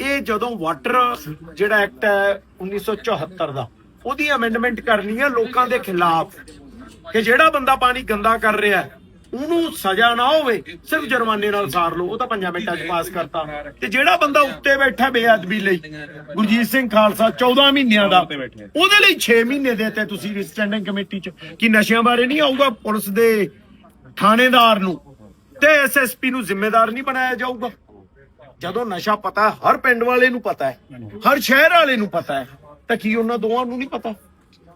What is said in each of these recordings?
ਇਹ ਜਦੋਂ ਵਾਟਰ ਜਿਹੜਾ ਐਕਟ ਹੈ 1974 ਦਾ ਉਹਦੀ ਅਮੈਂਡਮੈਂਟ ਕਰਨੀ ਹੈ ਲੋਕਾਂ ਦੇ ਖਿਲਾਫ ਕਿ ਜਿਹੜਾ ਬੰਦਾ ਪਾਣੀ ਗੰਦਾ ਕਰ ਰਿਹਾ ਹੈ, ਉਹਨੂੰ ਸਜ਼ਾ ਨਾ ਹੋਵੇ ਸਿਰਫ ਜੁਰਮਾਨੇ ਨਾਲ ਸਾਰ ਲਓ ਉਹ ਤਾਂ 5 ਮਿੰਟਾਂ 'ਚ ਪਾਸ ਕਰਤਾ। ਤੇ ਜਿਹੜਾ ਬੰਦਾ ਉੱਤੇ ਬੈਠਾ ਬੇਅਦਬੀ ਲਈ ਗੁਰਜੀਤ ਸਿੰਘ ਖਾਲਸਾ 14 ਮਹੀਨਿਆਂ ਦਾ ਉਹਦੇ ਲਈ 6 ਮਹੀਨੇ ਦੇ ਦੇਤੇ ਤੁਸੀਂ ਸਟੈਂਡਿੰਗ ਕਮੇਟੀ 'ਚ ਕਿ ਨਸ਼ਿਆਂ ਬਾਰੇ ਨਹੀਂ ਆਊਗਾ ਪੁਲਿਸ ਦੇ ਥਾਣੇਦਾਰ ਨੂੰ ਤੇ ਐਸਐਸਪੀ ਨੂੰ ਜ਼ਿੰਮੇਦਾਰ ਨਹੀਂ ਬਣਾਇਆ ਜਾਊਗਾ। ਜਦੋਂ ਨਸ਼ਾ ਪਤਾ ਹਰ ਪਿੰਡ ਵਾਲੇ ਨੂੰ ਪਤਾ ਹੈ, ਹਰ ਸ਼ਹਿਰ ਵਾਲੇ ਨੂੰ ਪਤਾ ਹੈ, ਤਾਂ ਕੀ ਉਹਨਾਂ ਦੋਵਾਂ ਨੂੰ ਨਹੀਂ ਪਤਾ?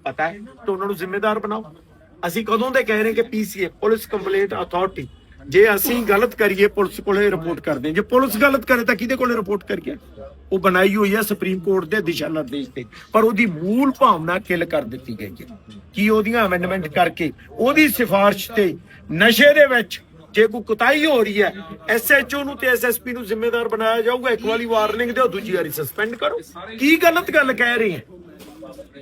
ਪਤਾ ਹੈ? ਤਾਂ ਉਹਨਾਂ ਨੂੰ ਜ਼ਿੰਮੇਦਾਰ ਬਣਾਓ। ਅਸੀਂ ਕਦੋਂ ਦੇ ਕਹਿ ਰਹੇ ਕਿ ਪੀਸੀਏ ਪੁਲਿਸ ਕੰਪਲੇਂਟ ਅਥਾਰਟੀ ਜੇ ਅਸੀਂ ਗਲਤ ਕਰੀਏ, ਪੁਲਿਸ ਕੋਲੇ ਰਿਪੋਰਟ ਕਰਦੇ ਜੇ ਪੁਲਿਸ ਗਲਤ ਕਰੇ, ਤਾਂ ਕਿਹਦੇ ਕੋਲੇ ਰਿਪੋਰਟ ਕਰੀਏ? ਉਹ ਬਣਾਈ ਹੋਈ ਹੈ ਸੁਪਰੀਮ ਕੋਰਟ ਦੇ ਦਿਸ਼ਾ ਨਿਰਦੇਸ਼ ਤੇ। ਪਰ ਉਹਦੀ ਮੂਲ ਭਾਵਨਾ ਕਿਲ ਕਰ ਦਿੱਤੀ ਗਈ ਹੈ। ਕਿ ਉਹਦੀਆਂ ਅਮੈਂਡਮੈਂਟ ਕਰਕੇ ਉਹਦੀ ਸਿਫਾਰਿਸ਼ ਤੇ ਨਸ਼ੇ ਦੇ ਵਿੱਚ ਜੇ ਕੋਈ ਕੁਤਾਈ ਹੋ ਰਹੀ ਹੈ ਐਸਐਚਓ ਨੂੰ ਤੇ ਐਸਐਸਪੀ ਨੂੰ ਜ਼ਿੰਮੇਦਾਰ ਬਣਾਇਆ ਜਾਊਗਾ, ਇੱਕ ਵਾਰੀ ਵਾਰਨਿੰਗ ਦਿਓ, ਦੂਜੀ ਵਾਰੀ ਸਸਪੈਂਡ ਕਰੋ। ਕੀ ਗਲਤ ਗੱਲ ਕਹਿ ਰਹੀ ਹੈ?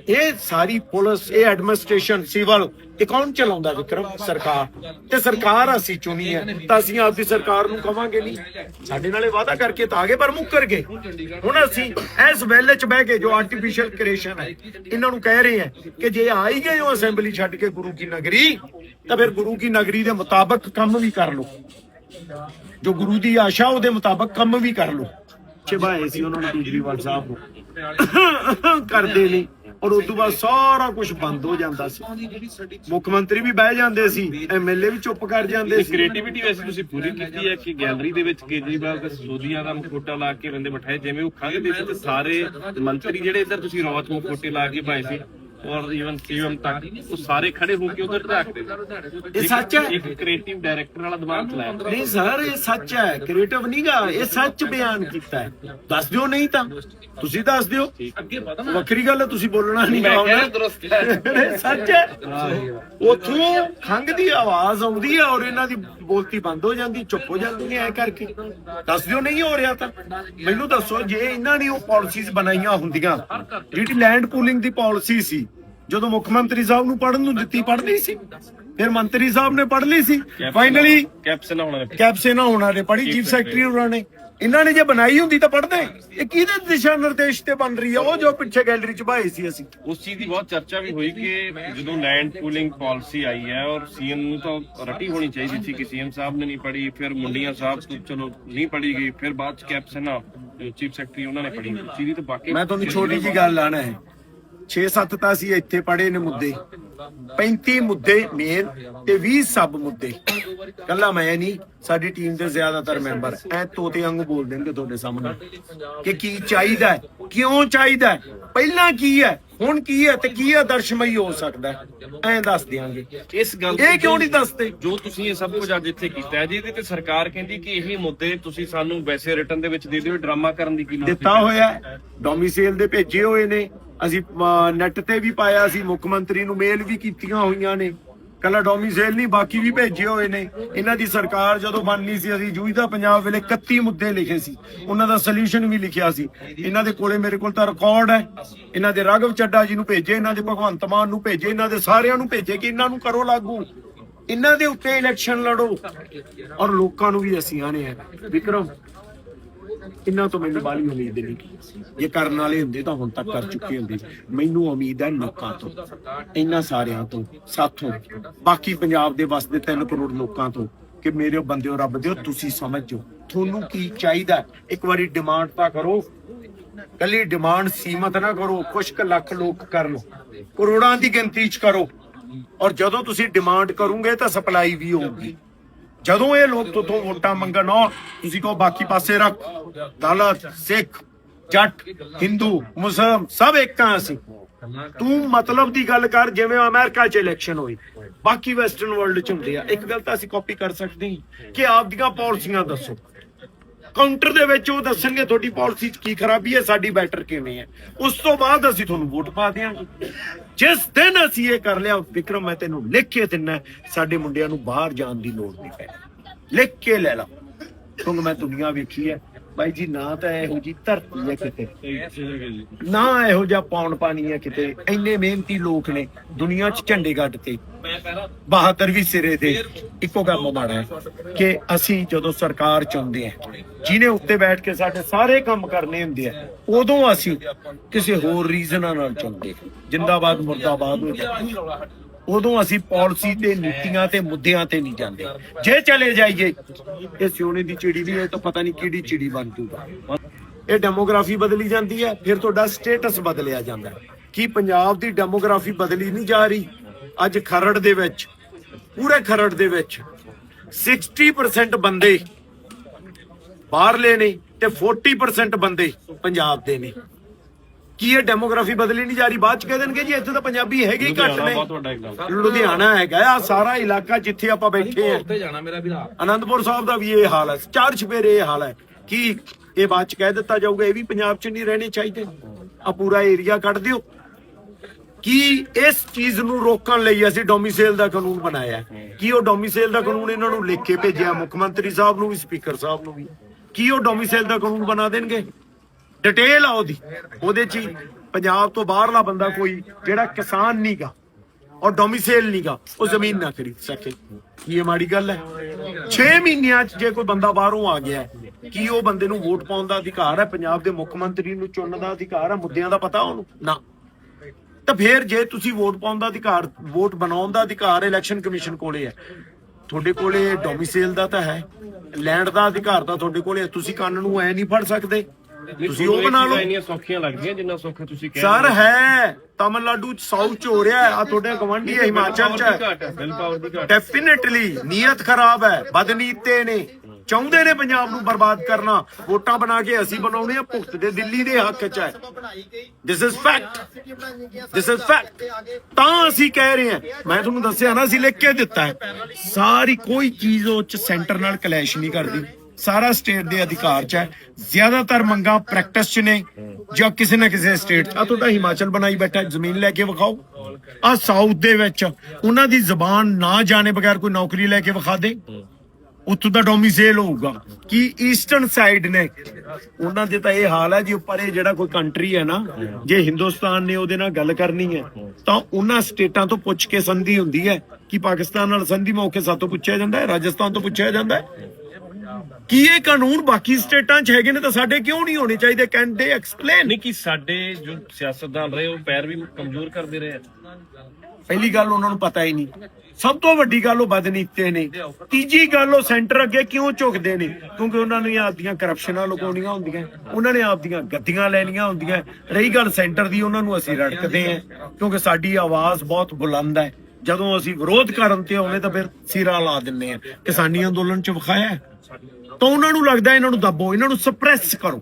ਇਹ ਸਾਰੀ ਪੁਲਿਸ ਇਹ ਐਡਮਿਨਿਸਟ੍ਰੇਸ਼ਨ ਸਿਵਲ ਇਹ ਕੌਣ ਚਲਾਉਂਦਾ ਵਿਕਰਮ? ਸਰਕਾਰ। ਤੇ ਸਰਕਾਰ ਅਸੀਂ ਚੁਣੀ ਹੈ ਤਾਂ ਅਸੀਂ ਆਪਦੀ ਸਰਕਾਰ ਨੂੰ ਕਵਾਂਗੇ ਨਹੀਂ। ਸਾਡੇ ਨਾਲੇ ਵਾਅਦਾ ਕਰਕੇ ਤਾਂ ਆਗੇ ਪਰ ਮੁੱਕਰ ਗਏ। ਹੁਣ ਅਸੀਂ ਇਸ ਵੇਲੇ ਚ ਬਹਿ ਕੇ ਜੋ ਆਰਟੀਫੀਸ਼ੀਅਲ ਕ੍ਰੀਏਸ਼ਨ ਹੈ ਇਹਨਾਂ ਨੂੰ ਕਹਿ ਰਹੇ ਹਾਂ ਕਿ ਜੇ ਆ ਹੀ ਗਏ ਹੋ ਅਸੈਂਬਲੀ ਛੱਡ ਕੇ ਗੁਰੂ ਕੀ ਨਗਰੀ ਤਾਂ ਫਿਰ ਗੁਰੂ ਕੀ ਨਗਰੀ ਦੇ ਮੁਤਾਬਕ ਕੰਮ ਵੀ ਕਰ ਲਓ। ਜੋ ਗੁਰੂ ਦੀ ਆਸ਼ਾ ਉਹਦੇ ਮੁਤਾਬਕ ਕੰਮ ਵੀ ਕਰ ਲਓ। ਚਿਬਾਏ ਸੀ ਉਹਨਾਂ ਨੂੰ ਕੇਜਰੀਵਾਲ ਸਾਹਿਬ ਨੂੰ। ਕਰਦੇ ਨਹੀਂ ਔਰ ਉਸ ਤੋਂ ਬਾਅਦ ਸਾਰਾ ਕੁਝ ਬੰਦ ਹੋ ਜਾਂਦਾ ਸੀ। ਮੁੱਖ ਮੰਤਰੀ ਵੀ ਬਹਿ ਜਾਂਦੇ ਸੀ ਐਮਐਲਏ ਵੀ ਚੁੱਪ ਕਰ ਜਾਂਦੇ ਸੀ। ਕ੍ਰੀਏਟੀਵਿਟੀ ਵੈਸੇ ਤੁਸੀਂ ਪੂਰੀ ਕੀਤੀ ਹੈ ਕਿ ਗੈਲਰੀ ਦੇ ਵਿੱਚ ਕੇਜਰੀਵਾਲ ਤੇ ਸੋਧੀਆ ਦਾ ਮੁਖੋਟਾ ਲਾ ਕੇ ਬੰਦੇ ਬਿਠਾਏ ਜਿਵੇਂ ਉਹ ਸੀ ਤੇ ਸਾਰੇ ਮੰਤਰੀ ਜਿਹੜੇ ਇੱਧਰ ਤੁਸੀਂ ਰੌਤ ਮੁਖੋਟੇ ਲਾ ਕੇ ਪਾਏ ਸੀ। ਔਰ ਈਵਨ ਸੀਐਮ ਤੱਕ ਉਹ ਸਾਰੇ ਖੜੇ ਹੋ ਕੇ ਉਧਰ ਝਾਕਦੇ ਸੀ ਇਹ ਸੱਚ ਹੈ। ਇੱਕ ਕ੍ਰੀਏਟਿਵ ਡਾਇਰੈਕਟਰ ਵਾਲਾ ਦਿਮਾਗ ਚਲਾਇਆ। ਨਹੀਂ ਸਰ ਇਹ ਸੱਚ ਹੈ। ਕ੍ਰੀਏਟਿਵ ਨਹੀਂਗਾ ਇਹ ਸੱਚ ਬਿਆਨ ਕੀਤਾ ਹੈ। ਦੱਸ ਦਿਓ ਨਹੀਂ ਤਾਂ। ਤੁਸੀਂ ਦੱਸ ਦਿਓ। ਵੱਖਰੀ ਗੱਲ ਹੈ ਤੁਸੀਂ ਬੋਲਣਾ ਨਹੀਂ ਆਉਣਾ ਕਿਹਾ ਦਰੁਸਤ ਹੈ। ਇਹ ਸੱਚ ਹੈ। ਉਥੋਂ ਖੰਗ ਦੀ ਆਵਾਜ਼ ਆਉਂਦੀ ਹੈ ਔਰ ਇਹਨਾਂ ਦੀ ਬੋਲਤੀ ਬੰਦ ਹੋ ਜਾਂਦੀ ਚੁੱਪ ਹੋ ਜਾਂਦੀ ਐ ਕਰਕੇ। ਦੱਸ ਦਿਓ ਨਹੀਂ ਹੋ ਰਿਹਾ ਤਾਂ। ਮੈਨੂੰ ਦੱਸੋ ਜੇ ਇਹਨਾਂ ਨੇ ਉਹ ਪਾਲਿਸੀਜ਼ ਬਣਾਈਆਂ ਹੁੰਦੀਆਂ ਜਿਹੜੀ ਲੈਂਡ ਪੂਲਿੰਗ ਦੀ ਪਾਲਿਸੀ ਸੀ ਜਦੋਂ ਮੁੱਖ ਮੰਤਰੀ ਸਾਹਿਬ ਨੂੰ ਪੜਨ ਨੂੰ ਦਿੱਤੀ ਪੜ੍ਹਨੀ ਸੀ। ਫਿਰ ਮੰਤਰੀ ਸਾਹਿਬ ਨੇ ਪੜ੍ਹ ਲਈ ਸੀ। ਫਾਈਨਲੀ ਕੈਪਸਨ ਹੋਣਾ ਨੇ ਕੈਪਸੇਨਾ ਹੋਣਾ ਨੇ ਪੜ੍ਹੀ ਚੀਫ ਸੈਕਟਰੀ ਹੋਣਾ ਨੇ। ਇਹਨਾਂ ਨੇ ਜੇ ਬਣਾਈ ਹੁੰਦੀ ਤਾਂ ਪੜ੍ਹਦੇ। ਇਹ ਕਿਹਦੇ ਦਿਸ਼ਾ ਨਿਰਦੇਸ਼ ਤੇ ਬਣ ਰਹੀ ਹੈ ਉਹ ਜੋ ਪਿੱਛੇ ਗੈਲਰੀ ਚ ਬਾਏ ਸੀ ਅਸੀਂ। ਉਸ ਚੀਜ਼ ਦੀ ਬਹੁਤ ਚਰਚਾ ਵੀ ਹੋਈ ਕਿ ਜਦੋਂ ਲੈਂਡ ਪੂਲਿੰਗ ਪਾਲਿਸੀ ਆਈ ਹੈ ਔਰ ਸੀਐਮ ਨੂੰ ਤਾਂ ਰੱਟੀ ਹੋਣੀ ਚਾਹੀਦੀ ਸੀ ਕਿ ਸੀਐਮ ਸਾਹਿਬ ਨੇ ਨਹੀਂ ਪੜ੍ਹੀ ਫਿਰ ਮੁੰਡੀਆਂ ਸਾਹਿਬ ਤੋਂ ਚਲੋ ਨਹੀਂ ਪੜ੍ਹੀ ਗਈ ਫਿਰ ਬਾਅਦ ਚ ਕੈਪਸਨ ਚੀਫ ਸੈਕਟਰੀ ਉਹਨਾਂ ਨੇ ਉਸ ਚੀਜ਼ ਦੀ ਤਾਂ ਬਾਕੀ ਮੈਂ ਤੁਹਾਨੂੰ ਛੋਟੀ ਜੀ ਗੱਲ ਲਾਣਾ ਹੈ। 6-7 ਤਾਂ ਅਸੀਂ ਇੱਥੇ ਪੜੇ ਨੇ ਮੁੱਦੇ। 35 ਮੁੱਦੇ ਮੇਨ ਤੇ 20 ਸਬ ਮੁੱਦੇ। ਕੱਲਾ ਮੈਂ ਨਹੀਂ ਸਾਡੀ ਟੀਮ ਦੇ ਜ਼ਿਆਦਾਤਰ ਮੈਂਬਰ ਐ ਤੋਤੇ ਵਾਂਗੂ ਬੋਲ ਦੇਣਗੇ ਤੁਹਾਡੇ ਸਾਹਮਣੇ। ਕਿ ਕੀ ਚਾਹੀਦਾ ਹੈ ਕਿਉਂ ਚਾਹੀਦਾ ਹੈ? ਪਹਿਲਾਂ ਕੀ ਹੈ ਹੁਣ ਕੀ ਹੈ ਤੇ ਕੀ ਆਦਰਸ਼ਮਈ ਹੋ ਸਕਦਾ ਐਂ ਦੱਸ ਦਿਆਂਗੇ। ਇਸ ਗੱਲ ਇਹ ਕਿਉਂ ਨਹੀਂ ਦੱਸਦੇ? ਜੋ ਤੁਸੀਂ ਇਹ ਸਭ ਕੁਝ ਅੱਜ ਇੱਥੇ ਕੀਤਾ ਹੈ ਜੀ ਇਹਦੇ ਤੇ ਸਰਕਾਰ ਕਹਿੰਦੀ ਕਿ ਇਹ ਮੁੱਦੇ ਤੁਸੀਂ ਸਾਨੂੰ ਵੈਸੇ ਰਿਟਰਨ ਦੇ ਵਿੱਚ ਦੇ ਦਿਓ ਡਰਾਮਾ ਕਰਨ ਦੀ ਕੀ ਲੋੜ ਦਿੱਤਾ ਹੋਇਆ ਡੋਮਿਸਾਈਲ ਦੇ ਭੇਜੇ ਹੋਏ ਨੇ। ਅਸੀਂ ਨੈਟ ਤੇ ਵੀ ਪਾਇਆ ਸੀ, ਮੁੱਖ ਮੰਤਰੀ ਨੂੰ ਮੇਲ ਵੀ ਕੀਤੀਆਂ ਹੋਈਆਂ ਨੇ। ਕੱਲਾ ਡੋਮਿਸਾਈਲ ਨਹੀਂ, ਬਾਕੀ ਵੀ ਭੇਜੇ ਹੋਏ ਨੇ। ਇਹਨਾਂ ਦੀ ਸਰਕਾਰ ਜਦੋਂ ਬਣਨੀ ਸੀ, ਅਸੀਂ ਜੂਝਦਾ ਪੰਜਾਬ ਵੇਲੇ 31 ਮੁੱਦੇ ਲਿਖੇ ਸੀ। ਉਹਨਾਂ ਦਾ ਸੋਲੂਸ਼ਨ ਵੀ ਲਿਖਿਆ ਸੀ। ਇਹਨਾਂ ਦੇ ਕੋਲੇ ਮੇਰੇ ਕੋਲ ਤਾਂ ਰਿਕਾਰਡ ਹੈ। ਇਹਨਾਂ ਦੇ ਰਾਘਵ ਚੱਡਾ ਜੀ ਨੂੰ ਭੇਜੇ, ਇਹਨਾਂ ਦੇ ਭਗਵੰਤ ਮਾਨ ਨੂੰ ਭੇਜੇ, ਇਹਨਾਂ ਦੇ ਸਾਰਿਆਂ ਨੂੰ ਭੇਜੇ ਕਿ ਇਹਨਾਂ ਨੂੰ ਕਰੋ ਲਾਗੂ। ਇਹਨਾਂ ਦੇ ਉੱਤੇ ਇਲੈਕਸ਼ਨ ਲੜੋ। ਔਰ ਲੋਕਾਂ ਨੂੰ ਵੀ ਅਸੀਂ ਆਨੇ ਆ। ਵਿਕਰਮ ਇਹਨਾਂ ਤੋਂ ਮੈਨੂੰ ਬਾਲੀ ਉਮੀਦ ਨਹੀਂ ਜੇ ਕਰਨ ਵਾਲੇ ਹੁੰਦੇ ਤਾਂ ਹੁਣ ਤੱਕ ਕਰ ਚੁੱਕੇ ਹੁੰਦੇ। ਮੈਨੂੰ ਉਮੀਦ ਹੈ ਲੋਕਾਂ ਤੋਂ, ਇਹਨਾਂ ਸਾਰਿਆਂ ਤੋਂ, ਸਾਥੋਂ। ਬਾਕੀ ਪੰਜਾਬ ਦੇ ਵਸਦੇ 3 ਕਰੋੜ ਲੋਕਾਂ ਤੋਂ ਕਿ ਮੇਰੇ ਬੰਦਿਓ ਰੱਬ ਦਿਓ ਤੁਸੀਂ ਸਮਝੋ। ਤੁਹਾਨੂੰ ਕੀ ਚਾਹੀਦਾ? ਇੱਕ ਵਾਰੀ ਡਿਮਾਂਡ ਤਾਂ ਕਰੋ। ਕੱਲੀ ਡਿਮਾਂਡ ਸੀਮਤ ਨਾ ਕਰੋ। ਕੁਝ ਕੁ ਲੱਖ ਲੋਕ ਕਰ ਲੋ ਕਰੋੜਾਂ ਦੀ ਗਿਣਤੀ ਚ ਕਰੋ। ਔਰ ਜਦੋਂ ਤੁਸੀਂ ਡਿਮਾਂਡ ਕਰੋਗੇ ਤਾਂ ਸਪਲਾਈ ਵੀ ਹੋਊਗੀ। ਜਦੋਂ ਇਹ ਲੋਕ ਤੁਥੋਂ ਵੋਟਾਂ ਮੰਗਣ ਆਉਣ, ਤੁਸੀਂ ਕਹੋ ਬਾਕੀ ਪਾਸੇ ਰੱਖ। ਦਲਤ, ਸਿੱਖ, ਜੱਟ, ਹਿੰਦੂ, ਮੁਸਲਮ, ਸਭ ਇੱਕਾਂ ਅਸੀਂ। ਤੂੰ ਮਤਲਬ ਦੀ ਗੱਲ ਕਰ, ਜਿਵੇਂ ਅਮਰੀਕਾ 'ਚ ਇਲੈਕਸ਼ਨ ਹੋਈ। ਬਾਕੀ ਵੈਸਟਰਨ ਵਰਲਡ 'ਚ ਹੁੰਦੇ ਆ। ਇੱਕ ਗੱਲ ਤਾਂ ਅਸੀਂ ਕਾਪੀ ਕਰ ਸਕਦੇ ਹਾਂ ਕਿ ਆਪਦੀਆਂ ਪਾਲਿਸੀਆਂ ਦੱਸੋ। ਕਾਊਂਟਰ ਦੇ ਵਿੱਚ ਉਹ ਦੱਸਣਗੇ ਤੁਹਾਡੀ ਪਾਲਿਸੀ 'ਚ ਕੀ ਖਰਾਬੀ ਹੈ, ਸਾਡੀ ਬੈਟਰ ਕਿਵੇਂ ਹੈ। ਉਸ ਤੋਂ ਬਾਅਦ ਅਸੀਂ ਤੁਹਾਨੂੰ ਵੋਟ ਪਾ ਦਿਆਂਗੇ। ਜਿਸ ਦਿਨ ਅਸੀਂ ਇਹ ਕਰ ਲਿਆ, ਵਿਕਰਮ, ਮੈਂ ਤੈਨੂੰ ਲਿਖ ਕੇ ਦਿੰਨਾ ਸਾਡੇ ਮੁੰਡਿਆਂ ਨੂੰ ਬਾਹਰ ਜਾਣ ਦੀ ਲੋੜ ਨਹੀਂ ਪੈ ਲਿਖ ਕੇ ਲੈ ਲਾ। ਕਿਉਂਕਿ ਮੈਂ ਦੁਨੀਆ ਵੇਖੀ ਹੈ ਬਾਈ ਜੀ ਨਾ ਤਾਂ ਇਹੋ ਜੀ ਧਰਤੀ ਹੈ ਕਿਤੇ ਨਾ ਇਹੋ ਜਿਹਾ ਪੌਣ ਪਾਣੀ ਹੈ ਕਿਤੇ। ਇੰਨੇ ਮਿਹਨਤੀ ਲੋਕ ਨੇ ਦੁਨੀਆ 'ਚ ਝੰਡੇ ਗੱਡ ਤੇ ਬਹਾਦਰ ਵੀ ਸਿਰੇ ਤੇ ਇੱਕੋ ਕੰਮ ਮਾੜਾ ਹੈ ਕਿ ਅਸੀਂ ਜਦੋਂ ਸਰਕਾਰ ਚੁਣਦੇ ਆ ਜਿਹਨੇ ਉੱਤੇ ਬੈਠ ਕੇ ਸਾਡੇ ਸਾਰੇ ਕੰਮ ਕਰਨੇ ਹੁੰਦੇ ਆ ਉਦੋਂ ਅਸੀਂ ਕਿਸੇ ਹੋਰ ਰੀਜ਼ਨਾਂ ਨਾਲ ਚੁਣਦੇ ਜਿੰਦਾਬਾਦ ਮੁਰਦਾਬਾਦ ਹੋ ਜਾਂਦਾ ਉਦੋਂ ਅਸੀਂ ਪਾਲਿਸੀ ਤੇ ਨੀਤੀਆਂ ਤੇ ਮੁੱਦਿਆਂ ਤੇ ਨਹੀਂ ਜਾਂਦੇ। ਜੇ ਚਲੇ ਜਾਈਏ, ਇਹ ਸਿਉਣੇ ਦੀ ਚਿੜੀ ਵੀ ਹੈ ਤਾਂ ਪਤਾ ਨਹੀਂ ਕਿਹੜੀ ਚਿੜੀ ਬਣ ਜੂਗਾ। ਇਹ ਡੈਮੋਗ੍ਰਾਫੀ ਬਦਲੀ ਜਾਂਦੀ ਹੈ, ਫਿਰ ਤੁਹਾਡਾ ਸਟੇਟਸ ਬਦਲਿਆ ਜਾਂਦਾ ਕੀ ਪੰਜਾਬ ਦੀ ਡੈਮੋਗ੍ਰਾਫੀ ਬਦਲੀ ਨਹੀਂ ਜਾ ਰਹੀ? ਅੱਜ ਖਰੜ ਦੇ ਵਿੱਚ, ਪੂਰੇ ਖਰੜ ਦੇ ਵਿੱਚ 60% ਬੰਦੇ ਬਾਹਰਲੇ ਨੇ ਤੇ 40% ਬੰਦੇ ਪੰਜਾਬ ਦੇ ਨੇ। ਕੀ ਇਹ ਡੈਮੋਗ੍ਰਾਫੀ ਬਦਲੀ ਨਹੀਂ ਜਾ ਰਹੀ? ਬਾਅਦ ਚ ਕਹਿ ਦੇਣਗੇ ਜੀ ਇੱਥੇ ਤਾਂ ਪੰਜਾਬੀ ਹੈਗੇ ਹੀ ਘੱਟ ਨੇ। ਬਹੁਤ ਵੱਡਾ ਇਕਦਮ ਲੁਧਿਆਣਾ ਹੈਗਾ ਆ ਸਾਰਾ ਇਲਾਕਾ ਜਿੱਥੇ ਆਪਾਂ ਬੈਠੇ ਆ ਉੱਤੇ ਜਾਣਾ ਮੇਰਾ ਵੀਰਾ। ਅਨੰਦਪੁਰ ਸਾਹਿਬ ਦਾ ਵੀ ਇਹ ਹਾਲ ਹੈ। ਚਾਰ ਛਪੇਰੇ ਇਹ ਹਾਲ ਹੈ ਕੀ ਇਹ ਬਾਅਦ ਚ ਕਹਿ ਦਿੱਤਾ ਜਾਊਗਾ ਇਹ ਵੀ ਪੰਜਾਬ ਚ ਨਹੀਂ ਰਹਿਣੇ ਚਾਹੀਦੇ। ਆ ਪੂਰਾ ਏਰੀਆ ਕੱਢ ਦਿਓ। ਕੀ ਇਸ ਚੀਜ਼ ਨੂੰ ਰੋਕਣ ਲਈ ਅਸੀਂ ਡੋਮਿਸਾਈਲ ਦਾ ਕਾਨੂੰਨ ਬਣਾਇਆ ਹੈ? ਕੀ ਉਹ ਡੋਮਿਸਾਈਲ ਦਾ ਕਾਨੂੰਨ ਇਹਨਾਂ ਨੂੰ ਲਿਖ ਕੇ ਭੇਜਿਆ? ਮੁੱਖ ਮੰਤਰੀ ਸਾਹਿਬ ਨੂੰ ਵੀ ਸਪੀਕਰ ਸਾਹਿਬ ਨੂੰ ਵੀ। ਕੀ ਉਹ ਡੋਮਿਸਾਈਲ ਦਾ ਕਾਨੂੰਨ ਬਣਾ ਦੇਣਗੇ? ਡਿਟੇਲ ਆ ਉਹਦੀ। ਉਹਦੇ ਚ ਹੀ ਪੰਜਾਬ ਤੋਂ ਬਾਹਰਲਾ ਬੰਦਾ ਕੋਈ ਜਿਹੜਾ ਕਿਸਾਨ ਨਹੀਂਗਾ ਔਰ ਡੋਮਿਸਾਈਲ ਨਹੀਂਗਾ ਉਹ ਜ਼ਮੀਨ ਨਾ ਖਰੀਦ ਸਕੇ। ਇਹ ਮਾੜੀ ਗੱਲ ਹੈ? 6 ਮਹੀਨਿਆਂ ਚ ਜੇ ਕੋਈ ਬੰਦਾ ਬਾਹਰੋਂ ਆ ਗਿਆ, ਕੀ ਉਹ ਬੰਦੇ ਨੂੰ ਵੋਟ ਪਾਉਣ ਦਾ ਅਧਿਕਾਰ ਹੈ? ਪੰਜਾਬ ਦੇ ਮੁੱਖ ਮੰਤਰੀ ਨੂੰ ਚੁਣਨ ਦਾ ਅਧਿਕਾਰ ਹੈ? ਮੁੱਦਿਆਂ ਦਾ ਪਤਾ ਉਹਨੂੰ? ਨਾ। ਤਾਂ ਫੇਰ ਜੇ ਤੁਸੀਂ ਵੋਟ ਪਾਉਣ ਦਾ ਅਧਿਕਾਰ, ਵੋਟ ਬਣਾਉਣ ਦਾ ਅਧਿਕਾਰ ਇਲੈਕਸ਼ਨ ਕਮਿਸ਼ਨ ਕੋਲੇ ਹੈ, ਤੁਹਾਡੇ ਕੋਲੇ ਡੋਮਿਸਾਈਲ ਦਾ ਤਾਂ ਹੈ ਲੈਂਡ ਦਾ ਅਧਿਕਾਰ ਤਾਂ ਤੁਹਾਡੇ ਕੋਲੇ ਤੁਸੀਂ ਕੰਨ ਨੂੰ ਐ ਨਹੀਂ ਫੜ ਸਕਦੇ। ਤੁਸੀਂ ਉਹ ਬਣਾ ਲਓ। ਇੰਨੀਆਂ ਸੌਖੀਆਂ ਲੱਗਦੀਆਂ ਜਿੰਨਾ ਸੌਖਾ ਤੁਸੀਂ ਕਹਿ ਸਰ ਹੈ। ਤਮਿਲਨਾਡੂ ਚ ਸਾਊਥ ਚ ਹੋ ਰਿਹਾ ਆ ਤੁਹਾਡੇ ਗਵੰਡੀ ਹਿਮਾਚਲ ਚ ਹੈ। ਬਿਲ ਪਾਵਰ ਦੀ ਘਾਟ ਡੈਫੀਨਿਟਲੀ ਨੀਅਤ ਖਰਾਬ ਹੈ। ਬਦਨੀਤੇ ਨੇ। ਚਾਹੁੰਦੇ ਨੇ ਪੰਜਾਬ ਨੂੰ ਬਰਬਾਦ ਕਰਨਾ। ਵੋਟਾਂ ਬਣਾ ਕੇ ਅਸੀਂ ਬਣਾਉਣੇ ਆ। ਭੁਗਤ ਦੇ ਦਿੱਲੀ ਦੇ ਹੱਕ ਚ ਹੈ। This is fact this is fact ਤਾਂ ਅਸੀਂ ਕਹਿ ਰਹੇ ਹਾਂ। ਮੈਂ ਤੁਹਾਨੂੰ ਦੱਸਿਆ ਨਾ ਅਸੀਂ ਲਿਖ ਕੇ ਦਿੱਤਾ ਹੈ। ਸਾਰੀ ਕੋਈ ਚੀਜ਼ ਉਹ ਚ ਸੈਂਟਰ ਨਾਲ ਕਲੈਸ਼ ਨਹੀਂ ਕਰਦੀ। ਸਾਰਾ ਸਟੇਟ ਦੇ ਅਧਿਕਾਰ ਚ ਹੈ। ਜ਼ਿਆਦਾਤਰ ਮੰਗਾਂ ਪ੍ਰੈਕਟਿਸ ਚ ਨੇ ਜਾਂ ਕਿਸੇ ਨਾ ਕਿਸੇ ਸਟੇਟ ਆ ਤੁਹਾਡਾ ਹਿਮਾਚਲ ਬਣਾਈ ਬੈਠਾ ਜ਼ਮੀਨ ਲੈ ਕੇ ਵਿਖਾਓ। ਆ ਸਾਊਥ ਦੇ ਵਿੱਚ ਉਹਨਾਂ ਦੀ ਜ਼ਬਾਨ ਨਾ ਜਾਣੇ ਬਗੈਰ ਕੋਈ ਨੌਕਰੀ ਲੈ ਕੇ ਵਿਖਾ ਦੇ। ਉੱਥੋਂ ਦਾ ਡੋਮਿਸਾਈਲ ਹੋਊਗਾ। ਕੀ ਈਸਟਰਨ ਸਾਈਡ ਨੇ? ਉਹਨਾਂ ਦੇ ਤਾਂ ਇਹ ਹਾਲ ਹੈ ਜੀ, ਉੱਪਰ ਜਿਹੜਾ ਕੋਈ ਕੰਟਰੀ ਹੈ ਨਾ, ਜੇ ਹਿੰਦੁਸਤਾਨ ਨੇ ਉਹਦੇ ਨਾਲ ਗੱਲ ਕਰਨੀ ਹੈ, ਤਾਂ ਉਹਨਾਂ ਸਟੇਟਾਂ ਤੋਂ ਪੁੱਛ ਕੇ ਸੰਧੀ ਹੁੰਦੀ ਹੈ ਕਿ ਪਾਕਿਸਤਾਨ ਨਾਲ ਸੰਧੀ ਮੌਕੇ ਸਾਤੋਂ ਪੁੱਛਿਆ ਜਾਂਦਾ ਹੈ, ਰਾਜਸਥਾਨ ਤੋਂ ਪੁੱਛਿਆ ਜਾਂਦਾ ਹੈ। ਕੀ ਇਹ ਕਾਨੂੰਨ ਬਾਕੀ ਸਟੇਟਾਂ 'ਚ ਹੈਗੇ ਨੇ ਤਾਂ ਸਾਡੇ ਕਿਉਂ ਨਹੀਂ ਹੋਣੇ ਚਾਹੀਦੇ? ਕੈਨ ਦੇ ਐਕਸਪਲੇਨ ਨਹੀਂ ਕਿ ਸਾਡੇ ਜੋ ਸਿਆਸਤਦਾਨ ਰਹੇ ਉਹ ਪੈਰ ਵੀ ਕਮਜ਼ੋਰ ਕਰਦੇ ਰਹੇ ਆ। ਪਹਿਲੀ ਗੱਲ ਉਹਨਾਂ ਨੂੰ ਪਤਾ ਹੀ ਨਹੀਂ। ਸਭ ਤੋਂ ਵੱਡੀ ਗੱਲ ਉਹ ਬਦਨੀਤੇ ਨੇ। ਤੀਜੀ ਗੱਲ ਉਹ ਸੈਂਟਰ ਅੱਗੇ ਕਿਉਂ ਝੁਕਦੇ ਨੇ? ਕਿਉਂਕਿ ਉਹਨਾਂ ਨੂੰ ਆਪਦੀਆਂ ਕਰਪਸ਼ਨਾਂ ਲੁਕਾਉਣੀਆਂ ਹੁੰਦੀਆਂ। ਉਹਨਾਂ ਨੇ ਆਪਦੀਆਂ ਗੱਦੀਆਂ ਲੈਣੀਆਂ ਹੁੰਦੀਆਂ। ਰਹੀ ਗੱਲ ਸੈਂਟਰ ਦੀ ਉਹਨਾਂ ਨੂੰ ਅਸੀਂ ਰੜਕਦੇ ਹਾਂ। ਕਿਉਂਕਿ ਸਾਡੀ ਆਵਾਜ਼ ਬਹੁਤ ਬੁਲੰਦ ਹੈ। ਜਦੋਂ ਅਸੀਂ ਵਿਰੋਧ ਕਰਨ ਤੇ ਆਉਨੇ ਤਾਂ ਫਿਰ ਸਿਰਾ ਲਾ ਦਿੰਨੇ ਆ ਕਿਸਾਨੀ ਅੰਦੋਲਨ ਚ ਵਿਖਾਇਆ। ਤਾਂ ਉਹਨਾਂ ਨੂੰ ਲੱਗਦਾ ਇਹਨਾਂ ਨੂੰ ਦੱਬੋ ਇਹਨਾਂ ਨੂੰ ਸਪਰੈਸ ਕਰੋ।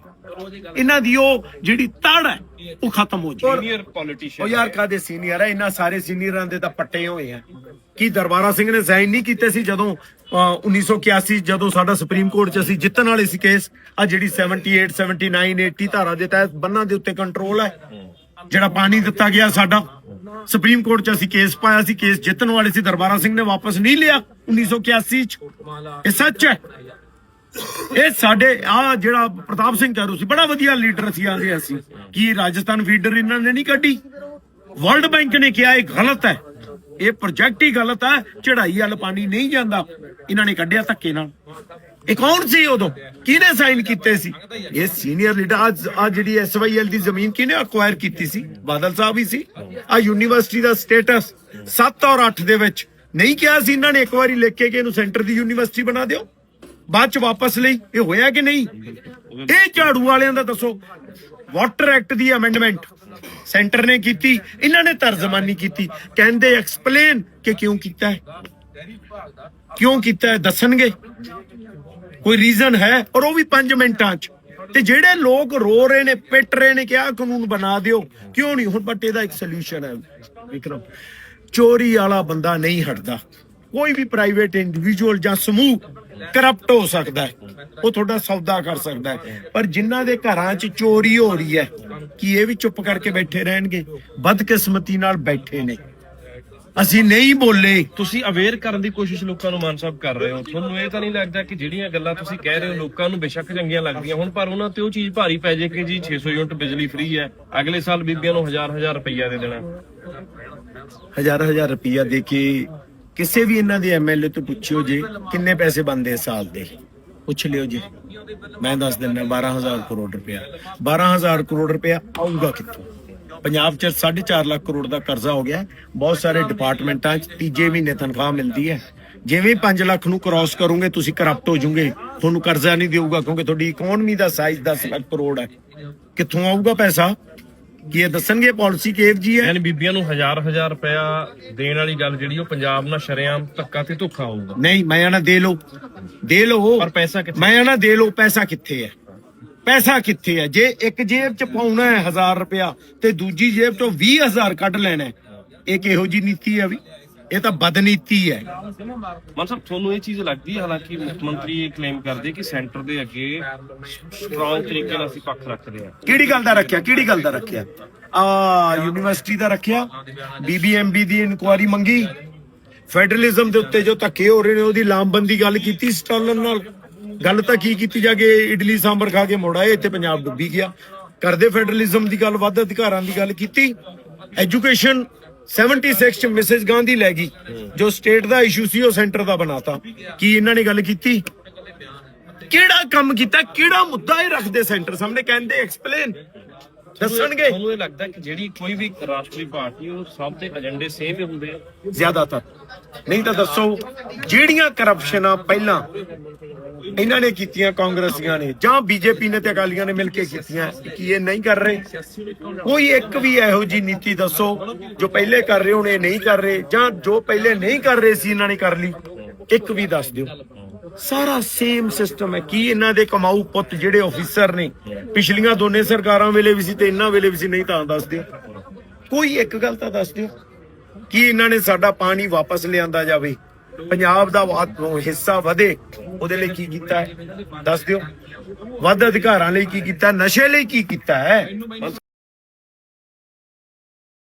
ਇਹਨਾਂ ਦੀ ਉਹ ਜਿਹੜੀ ਤੜ ਹੈ ਉਹ ਖਤਮ ਹੋ ਜਾਏ ਸੀਨੀਅਰ ਉਹ ਪੋਲੀਟੀਸ਼ੀਅਨ ਯਾਰ ਕਾਦੇ ਸੀਨੀਅਰ ਹੈ? ਇਹਨਾਂ ਸਾਰੇ ਸੀਨੀਅਰਾਂ ਦੇ ਤਾਂ ਪੱਟੇ ਹੋਏ ਆ। ਕੀ ਦਰਬਾਰਾ ਸਿੰਘ ਨੇ ਸਾਈਨ ਨਹੀਂ ਕੀਤੇ ਸੀ ਜਦੋਂ ਅਹ, 1981 ਜਦੋਂ ਸਾਡਾ ਸੁਪਰੀਮ ਕੋਰਟ 'ਚ ਅਸੀਂ ਜਿੱਤਣ ਵਾਲੇ ਸੀ ਕੇਸ ਆ ਜਿਹੜੀ 78 79 80 ਧਾਰਾ ਦੇ ਤਹਿਤ ਬੰਨਾਂ ਦੇ ਉੱਤੇ ਕੰਟਰੋਲ ਹੈ ਜਿਹੜਾ ਪਾਣੀ ਦਿੱਤਾ ਗਿਆ ਸਾਡਾ। ਸੁਪਰੀਮ ਕੋਰਟ 'ਚ ਅਸੀਂ ਕੇਸ ਪਾਇਆ ਸੀ, ਕੇਸ ਜਿੱਤਣ ਵਾਲੇ ਸੀ, ਦਰਬਾਰਾ ਸਿੰਘ ਨੇ ਵਾਪਸ ਨਹੀਂ ਲਿਆ 1981 'ਚ। ਇਹ ਸੱਚ ਹੈ। ਇਹ ਸਾਡੇ, ਆ ਜਿਹੜਾ ਪ੍ਰਤਾਪ ਸਿੰਘ ਚਾਰੂ ਸੀ, ਬੜਾ ਵਧੀਆ ਲੀਡਰ ਸੀ ਆਂਦੇ ਅਸੀਂ। ਕੀ ਰਾਜਸਥਾਨ ਫੀਡਰ ਇਹਨਾਂ ਨੇ ਨਹੀਂ ਕੱਢੀ। ਵਰਲਡ ਬੈਂਕ ਨੇ ਕਿਹਾ ਇਹ ਗਲਤ ਹੈ। ਇਹ ਪ੍ਰੋਜੈਕਟ ਹੀ ਗਲਤ ਹੈ। ਚੜਾਈ ਵਾਲ ਪਾਣੀ ਨਹੀਂ ਜਾਂਦਾ। ਇਹਨਾਂ ਨੇ ਕੱਢਿਆ ਧੱਕੇ ਨਾਲ। ਇਹ ਕੌਣ ਸੀ ਉਦੋਂ? ਕਿਹਨੇ ਸਾਈਨ ਕੀਤੇ ਸੀ? ਇਹ ਸੀਨੀਅਰ ਲੀਡਰ ਅੱਜ ਆ ਜਿਹੜੀ ਐਸਵਾਈਐਲ ਦੀ ਜ਼ਮੀਨ ਕਿਹਨੇ ਅਕਵਾਇਰ ਕੀਤੀ ਸੀ? ਬਾਦਲ ਸਾਹਿਬ ਹੀ ਸੀ। ਆ ਯੂਨੀਵਰਸਿਟੀ ਦਾ ਸਟੇਟਸ 7 ਔਰ 8 ਦੇ ਵਿੱਚ। ਨਹੀਂ ਕਿਹਾ ਸੀ ਇਹਨਾਂ ਨੇ ਇੱਕ ਵਾਰੀ ਲਿਖ ਕੇ ਕਿ ਇਹਨੂੰ ਸੈਂਟਰ ਦੀ ਯੂਨੀਵਰਸਿਟੀ ਬਣਾ ਦਿਓ। ਬਾਅਦ ਚ ਵਾਪਸ ਲਈ। ਇਹ ਹੋਇਆ ਕਿ ਨਹੀਂ? ਇਹ ਝਾੜੂ ਵਾਲਿਆਂ ਦਾ ਦੱਸੋ। ਵਾਟਰ ਐਕਟ ਦੀ ਅਮੈਂਡਮੈਂਟ ਸੈਂਟਰ ਨੇ ਕੀਤੀ। ਇਹਨਾਂ ਨੇ ਤਰਜਮਾਨੀ ਕੀਤੀ। ਕਹਿੰਦੇ ਐਕਸਪਲੇਨ ਕਿ ਕਿਉਂ ਕੀਤਾ ਹੈ। ਕਿਉਂ ਕੀਤਾ ਹੈ? ਦੱਸਣਗੇ। ਕੋਈ ਰੀਜ਼ਨ ਹੈ? ਔਰ ਉਹ ਵੀ 5 ਮਿੰਟਾਂ 'ਚ। ਤੇ ਜਿਹੜੇ ਲੋਕ ਰੋ ਰਹੇ ਨੇ, ਪਿੱਟ ਰਹੇ ਨੇ ਕਿ ਆਹ ਕਾਨੂੰਨ ਬਣਾ ਦਿਓ, ਕਿਉਂ ਨਹੀਂ? ਹੁਣ ਬਟ ਇਹਦਾ ਇੱਕ ਸੋਲੂਸ਼ਨ ਹੈ, ਵਿਕਰਮ। ਚੋਰੀ ਵਾਲਾ ਬੰਦਾ ਨਹੀਂ ਹਟਦਾ। ਕੋਈ ਵੀ ਪ੍ਰਾਈਵੇਟ ਇੰਡੀਵਿਜੂਅਲ ਜਾਂ ਸਮੂਹ ਕਰਪਟ ਹੋ ਸਕਦਾ ਹੈ। ਉਹ ਤੁਹਾਡਾ ਸੌਦਾ ਕਰ ਸਕਦਾ ਹੈ। ਪਰ ਜਿਨ੍ਹਾਂ ਦੇ ਘਰਾਂ 'ਚ ਚੋਰੀ ਹੋ ਰਹੀ ਹੈ, ਕੀ ਇਹ ਵੀ ਚੁੱਪ ਕਰਕੇ ਬੈਠੇ ਰਹਿਣਗੇ? ਬਦਕਿਸਮਤੀ ਨਾਲ ਬੈਠੇ ਨੇ। ਅਸੀਂ ਨਹੀਂ ਬੋਲੇ। ਤੁਸੀਂ ਅਵੇਅਰ ਕਰਨ ਦੀ ਕੋਸ਼ਿਸ਼ ਲੋਕਾਂ ਨੂੰ ਮਾਨ ਸਾਹਿਬ ਕਰ ਰਹੇ ਹੋ। ਤੁਹਾਨੂੰ ਇਹ ਤਾਂ ਨਹੀਂ ਲੱਗਦਾ ਕਿ ਜਿਹੜੀਆਂ ਗੱਲਾਂ ਤੁਸੀਂ ਕਹਿ ਰਹੇ ਹੋ ਲੋਕਾਂ ਨੂੰ ਬੇਸ਼ੱਕ ਚੰਗੀਆਂ ਲੱਗਦੀਆਂ ਹੁਣ ਪਰ ਉਹਨਾਂ ਤੇ ਉਹ ਚੀਜ਼ ਭਾਰੀ ਪੈ ਜੇ ਕਿ ਜੀ 600 ਯੂਨਿਟ ਬਿਜਲੀ ਫ੍ਰੀ ਹੈ ਅਗਲੇ ਸਾਲ ਬੀਬੀਆਂ ਨੂੰ ਹਜ਼ਾਰ ਹਜ਼ਾਰ ਰੁਪਈਆ ਦੇ ਦੇਣਾ। ਹਜ਼ਾਰ ਹਜ਼ਾਰ ਰੁਪਈਆ ਦੇ ਕੇ ਕਿਸੇ ਵੀ ਇਹਨਾਂ ਦੇ ਐਮਐਲਏ ਤੋਂ ਪੁੱਛਿਓ ਜੀ ਕਿੰਨੇ ਪੈਸੇ ਬਣਦੇ ਆ ਸਾਲ ਦੇ? ਪੁੱਛ ਲਿਓ ਜੀ। ਮੈਂ ਦੱਸ ਦਿੰਦਾ 12000 ਕਰੋੜ ਰੁਪਇਆ 12000 ਕਰੋੜ ਰੁਪਇਆ ਆਊਗਾ ਕਿੱਥੋਂ? ਪੰਜਾਬ 'ਚ 4.5 ਲੱਖ ਕਰੋੜ ਦਾ ਕਰਜ਼ਾ ਹੋ ਗਿਆ। ਬਹੁਤ ਸਾਰੇ ਡਿਪਾਰਟਮੈਂਟਾਂ 'ਚ ਤੀਜੇ ਮਹੀਨੇ ਤਨਖਾਹ ਮਿਲਦੀ ਹੈ। ਜਿਵੇਂ 5 ਲੱਖ ਨੂੰ ਕ੍ਰਾਸ ਕਰੋਗੇ ਤੁਸੀਂ ਕਰਪਟ ਹੋ ਜਾਓਗੇ। ਤੁਹਾਨੂੰ ਕਰਜ਼ਾ ਨਹੀਂ ਦੇਊਗਾ ਕਿਉਂਕਿ ਤੁਹਾਡੀ ਇਕਨੋਮੀ ਦਾ ਸਾਈਜ਼ 10 ਲੱਖ ਕਰੋੜ ਹੈ। ਕਿੱਥੋਂ ਆਊਗਾ ਪੈਸਾ? ਕੀ ਇਹ ਦੱਸਣਗੇ ਪਾਲਿਸੀ ਕੇਵ ਜੀ ਹੈ? ਯਾਨੀ ਬੀਬੀਆਂ ਨੂੰ ਹਜ਼ਾਰ ਹਜ਼ਾਰ ਰੁਪਇਆ ਦੇਣ ਵਾਲੀ ਗੱਲ ਜਿਹੜੀ ਉਹ ਪੰਜਾਬ ਨਾਲ ਸ਼ਰੇਆਮ ਧੱਕਾ ਤੇ ਧੋਖਾ ਹੋਊਗਾ। ਨਹੀਂ ਮੈਂ ਆਣਾ ਦੇ ਲਓ। ਦੇ ਲਓ। ਪਰ ਪੈਸਾ ਕਿੱਥੇ? ਮੈਂ ਆਣਾ ਦੇ ਲਓ ਪੈਸਾ ਕਿੱਥੇ ਹੈ? ਪੈਸਾ ਕਿੱਥੇ ਹੈ? ਜੇ ਇੱਕ ਜੇਬ ਚ ਪਾਉਣਾ ਹੈ 1000 ਰੁਪਇਆ ਤੇ ਦੂਜੀ ਜੇਬ ਤੋਂ 20000 ਕੱਢ ਲੈਣਾ ਇਹ ਕਿਹੋ ਜੀ ਨੀਤੀ ਹੈ ਵੀ? ਇਹ ਤਾਂ ਬਦਨੀਤੀ ਹੈ। ਮਨ ਸਾਹਿਬ ਤੁਹਾਨੂੰ ਇਹ ਚੀਜ਼ ਲੱਗਦੀ ਹੈ ਹਾਲਾਂਕਿ ਮੁੱਖ ਮੰਤਰੀ ਇਹ ਕਲੇਮ ਕਰਦੇ ਕਿ ਸੈਂਟਰ ਦੇ ਅੱਗੇ ਸਟਰੋਂਗ ਤਰੀਕੇ ਨਾਲ ਅਸੀਂ ਪੱਖ ਰੱਖਦੇ ਹਾਂ। ਕਿਹੜੀ ਗੱਲ ਦਾ ਰੱਖਿਆ? ਕਿਹੜੀ ਗੱਲ ਦਾ ਰੱਖਿਆ? ਆ ਯੂਨੀਵਰਸਿਟੀ ਦਾ ਰੱਖਿਆ? ਬੀਬੀਐਮਬੀ ਦੀ ਇਨਕੁਆਰੀ ਮੰਗੀ? ਫੈਡਰਲਿਜ਼ਮ ਦੇ ਉੱਤੇ ਜੋ ਧੱਕੇ ਹੋ ਰਹੇ ਨੇ ਉਹਦੀ ਲਾਮਬੰਦੀ ਗੱਲ ਕੀਤੀ ਸਟਾਲਨ ਨਾਲ? ਗੱਲ ਤਾਂ ਕੀ ਕੀਤੀ ਜਾ ਕੇ ਇਡਲੀ, ਸਾਂਬਰ ਖਾ ਕੇ ਮੁੜ ਇੱਥੇ ਪੰਜਾਬ ਡੁੱਬੀ ਗਿਆ। ਕਰਦੇ ਫੈਡਰਲਿਜ਼ਮ ਦੀ ਗੱਲ, ਵੱਧ ਅਧਿਕਾਰਾਂ ਦੀ ਗੱਲ ਕੀਤੀ। ਐਜੂਕੇਸ਼ਨ 76 ਚ ਮਿਸਿਸ ਗਾਂਧੀ ਲੈ ਗਈ, ਜੋ ਸਟੇਟ ਦਾ ਇਸ਼ੂ ਸੀ, ਉਹ ਸੈਂਟਰ ਦਾ ਬਣਾਤਾ। ਕੀ ਇਹਨਾਂ ਨੇ ਗੱਲ ਕੀਤੀ? ਕਿਹੜਾ ਕੰਮ ਕੀਤਾ? ਕਿਹੜਾ ਮੁੱਦਾ ਇਹ ਰੱਖਦੇ ਸੈਂਟਰ ਸਾਹਮਣੇ? ਕਹਿੰਦੇ ਐਕਸਪਲੇਨ ਦੱਸਣਗੇ? ਤੁਹਾਨੂੰ ਇਹ ਲੱਗਦਾ ਕਿ ਜਿਹੜੀ ਕੋਈ ਵੀ ਰਾਸ਼ਟਰੀ ਪਾਰਟੀ ਉਹ ਸਭ ਦੇ ਏਜੰਡੇ ਸੇਮ ਹੀ ਹੁੰਦੇ ਆ? ਜ਼ਿਆਦਾਤਰ। ਨਹੀਂ ਤਾਂ ਦੱਸੋ ਜਿਹੜੀਆਂ ਕਰਪਸ਼ਨਾਂ ਪਹਿਲਾਂ ਇਹਨਾਂ ਨੇ ਕੀਤੀਆਂ ਕਾਂਗਰਸੀਆਂ ਨੇ ਜਾਂ ਬੀਜੇਪੀ ਨੇ ਤੇ ਅਕਾਲੀਆਂ ਨੇ ਮਿਲ ਕੇ ਕੀਤੀਆਂ ਕੀ ਇਹ ਨਹੀਂ ਕਰ ਰਹੇ? ਕੋਈ ਇੱਕ ਵੀ ਇਹੋ ਜੀ ਨੀਤੀ ਦੱਸੋ ਜੋ ਪਹਿਲੇ ਕਰ ਰਹੇ ਹੋਣੇ ਨਹੀਂ ਕਰ ਰਹੇ ਜਾਂ ਜੋ ਪਹਿਲੇ ਨਹੀਂ ਕਰ ਰਹੇ ਸੀ ਇਹਨਾਂ ਨੇ ਕਰ ਲਈ। ਇੱਕ ਵੀ ਦੱਸ ਦਿਓ। ਸਾਰਾ ਸੇਮ ਸਿਸਟਮ ਹੈ। ਕੀ ਇਹਨਾਂ ਦੇ ਕਮਾਊ ਪੁੱਤ ਜਿਹੜੇ ਅਫੀਸਰ ਨੇ? ਪਿਛਲੀਆਂ ਦੋਨੇ ਸਰਕਾਰਾਂ ਵੇਲੇ ਵੀ ਸੀ ਤੇ ਇਹਨਾਂ ਵੇਲੇ ਵੀ ਸੀ, ਨਹੀਂ ਤਾਂ ਦੱਸ ਦਿਓ। ਕੋਈ ਇੱਕ ਗੱਲ ਤਾਂ ਦੱਸ ਦਿਓ। ਕੀ ਇਹਨਾਂ ਨੇ ਸਾਡਾ ਪਾਣੀ ਵਾਪਸ ਲਿਆਂਦਾ ਜਾਵੇ? ਪੰਜਾਬ ਦਾ ਵਾ- ਹਿੱਸਾ ਵਧੇ, ਉਹਦੇ ਲਈ ਕੀ ਕੀਤਾ ਹੈ? ਦੱਸ ਦਿਓ। ਵੱਧ ਅਧਿਕਾਰਾਂ ਲਈ ਕੀ ਕੀਤਾ, ਨਸ਼ੇ ਲਈ ਕੀ ਕੀਤਾ ਹੈ?